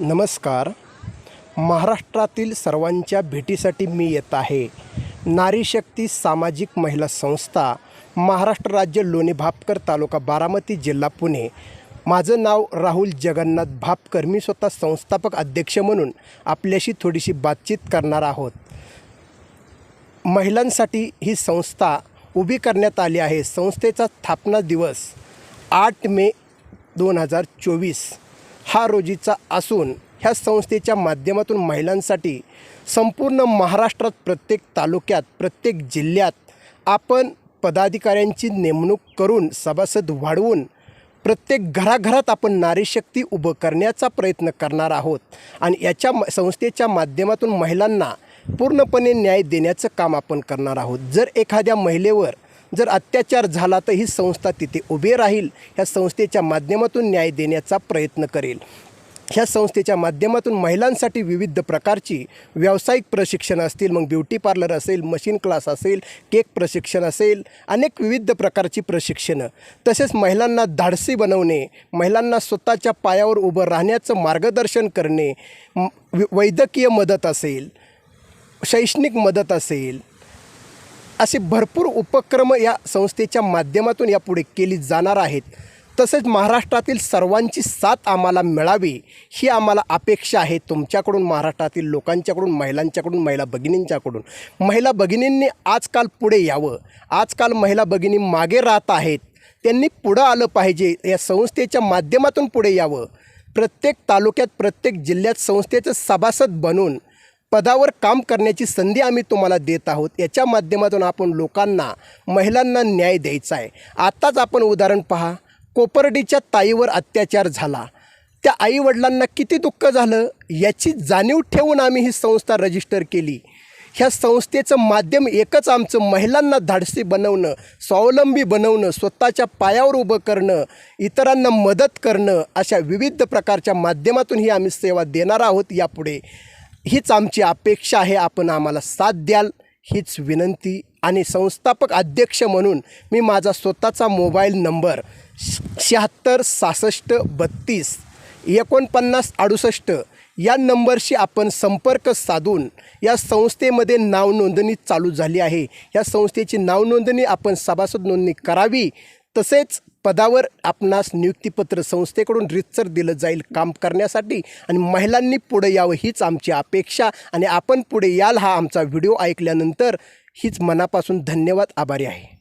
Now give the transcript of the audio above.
नमस्कार. महाराष्ट्रातील सर्वांच्या भेटीसाठी मी येत आहे. नारीशक्ती सामाजिक महिला संस्था महाराष्ट्र राज्य लोणी भापकर तालुका बारामती जिल्हा पुणे. माझं नाव राहुल जगन्नाथ भापकर. मी स्वतः संस्थापक अध्यक्ष म्हणून आपल्याशी थोडीशी बातचीत करणार आहोत. महिलांसाठी ही संस्था उभी करण्यात आली आहे. संस्थेचा स्थापना दिवस आठ मे दोन हजार चोवीस. हा रोजीचा असून ह्या संस्थेच्या माध्यमातून महिलांसाठी संपूर्ण महाराष्ट्रात प्रत्येक तालुक्यात प्रत्येक जिल्ह्यात आपण पदाधिकाऱ्यांची नेमणूक करून सभासद वाढवून प्रत्येक घराघरात आपण नारीशक्ती उभं करण्याचा प्रयत्न करणार आहोत. आणि याच्या म- संस्थेच्या माध्यमातून महिलांना पूर्णपणे न्याय देण्याचं काम आपण करणार आहोत. जर एखाद्या महिलेवर जर अत्याचार झाला तर ही संस्था तिथे उभी राहील. ह्या संस्थेच्या माध्यमातून न्याय देण्याचा प्रयत्न करेल. ह्या संस्थेच्या माध्यमातून महिलांसाठी विविध प्रकारची व्यावसायिक प्रशिक्षण असतील मग ब्युटी पार्लर असेल मशीन क्लास असेल केक प्रशिक्षण असेल अनेक विविध प्रकारची प्रशिक्षणं. तसेच महिलांना धाडसी बनवणे महिलांना स्वतःच्या पायावर उभं राहण्याचं मार्गदर्शन करणे वैद्यकीय मदत असेल शैक्षणिक मदत असेल असे भरपूर उपक्रम या संस्थेच्या माध्यमातून यापुढे केली जाणार आहेत. तसेच महाराष्ट्रातील सर्वांची साथ आम्हाला मिळावी ही आम्हाला अपेक्षा आहे तुमच्याकडून महाराष्ट्रातील लोकांच्याकडून महिलांच्याकडून महिला भगिनींच्याकडून. महिला भगिनींनी आजकाल पुढे यावं. आजकाल महिला भगिनी मागे राहत आहेत. त्यांनी पुढं आलं पाहिजे. या संस्थेच्या माध्यमातून पुढे यावं. प्रत्येक तालुक्यात प्रत्येक जिल्ह्यात संस्थेचं सभासद बनून पदावर काम करण्याची संधी आम्ही तुम्हाला देत आहोत. याच्या माध्यमातून आपण लोकांना महिलांना न्याय द्यायचा आहे. आत्ताच आपण उदाहरण पहा. कोपर्डीच्या ताईवर अत्याचार झाला. त्या आईवडिलांना किती दुःख झालं? याची जाणीव ठेवून आम्ही ही संस्था रजिस्टर केली. ह्या संस्थेचं माध्यम एकच आमचं महिलांना धाडसी बनवणं स्वावलंबी बनवणं स्वतःच्या पायावर उभं करणं इतरांना मदत करणं अशा विविध प्रकारच्या माध्यमातून ही आम्ही सेवा देणार आहोत यापुढे. हीच आमची अपेक्षा आहे आपण आम्हाला साथ द्याल हीच विनंती. आणि संस्थापक अध्यक्ष म्हणून मी माझा स्वतःचा मोबाईल नंबर शहात्तर सहासष्ट बत्तीस एकोणपन्नास अडुसष्ट या नंबरशी आपण संपर्क साधून या संस्थेमध्ये नावनोंदणी चालू झाली आहे. या संस्थेची नावनोंदणी आपण सभासद नोंदणी करावी. तसेच पदावर आपणास नियुक्तीपत्र संस्थेकडून रितसर दिलं जाईल काम करण्यासाठी आणि महिलांनी पुढे यावं हीच आमची अपेक्षा आणि आपण पुढे याल हा आमचा व्हिडिओ ऐकल्यानंतर हीच मनापासून धन्यवाद आभारी आहे.